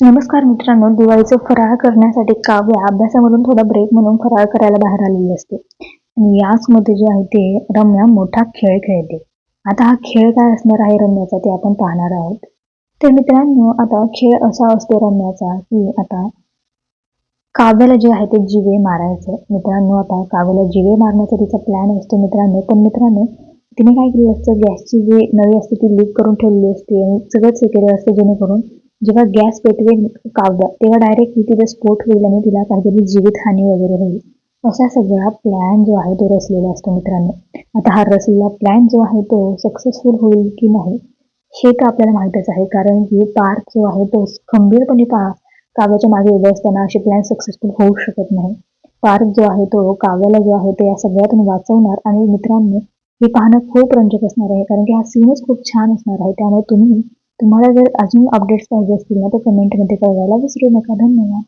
नमस्कार मित्रांनो दिवाळीचं फराळ करण्यासाठी काव्या अभ्यासामधून थोडा ब्रेक म्हणून फराळ करायला बाहेर आलेली असते. आणि याच मध्ये जे आहे ते रम्या मोठा खेळ खेळते. आता हा खेळ काय असणार आहे रम्याचा ते आपण पाहणार आहोत. तर मित्रांनो आता खेळ असा असतो रम्याचा की आता काव्याला जे आहे ते जिवे मारायचं. मित्रांनो आता काव्याला जिवे मारण्याचा तिचा प्लॅन असतो मित्रांनो. पण मित्रांनो तिने काय केलं असतं? गॅसची जी नळी असते ती लीक करून ठेवलेली असते आणि सगळंच हे केलं असतं जेणेकरून जेव्हा गॅस पेटवेल काव्य तेव्हा डायरेक्टली तिथे स्फोट होईल आणि तिला काहीतरी जीवितहानी वगैरे होईल. असा सगळा प्लॅन जो आहे तो रचलेला असतो मित्रांनो. आता हा रचलेला प्लॅन जो आहे तो सक्सेसफुल होईल की नाही हे तर आपल्याला माहितच आहे. कारण की पार्थ जो आहे तो खंबीरपणे पा काव्याच्या मागे उभे असताना असे प्लॅन सक्सेसफुल होऊ शकत नाही. पार्क जो आहे तो काव्याला जो आहे तो या सगळ्यातून वाचवणार आणि मित्रांनो हे पाहणं खूप रंजक असणार आहे. कारण की हा सीनच खूप छान असणार आहे. त्यामुळे तुम्ही तुम्हाला जर अजून अपडेट्स पाहिजे असतील ना तर कमेंटमध्ये कळवायला विसरू नका. धन्यवाद.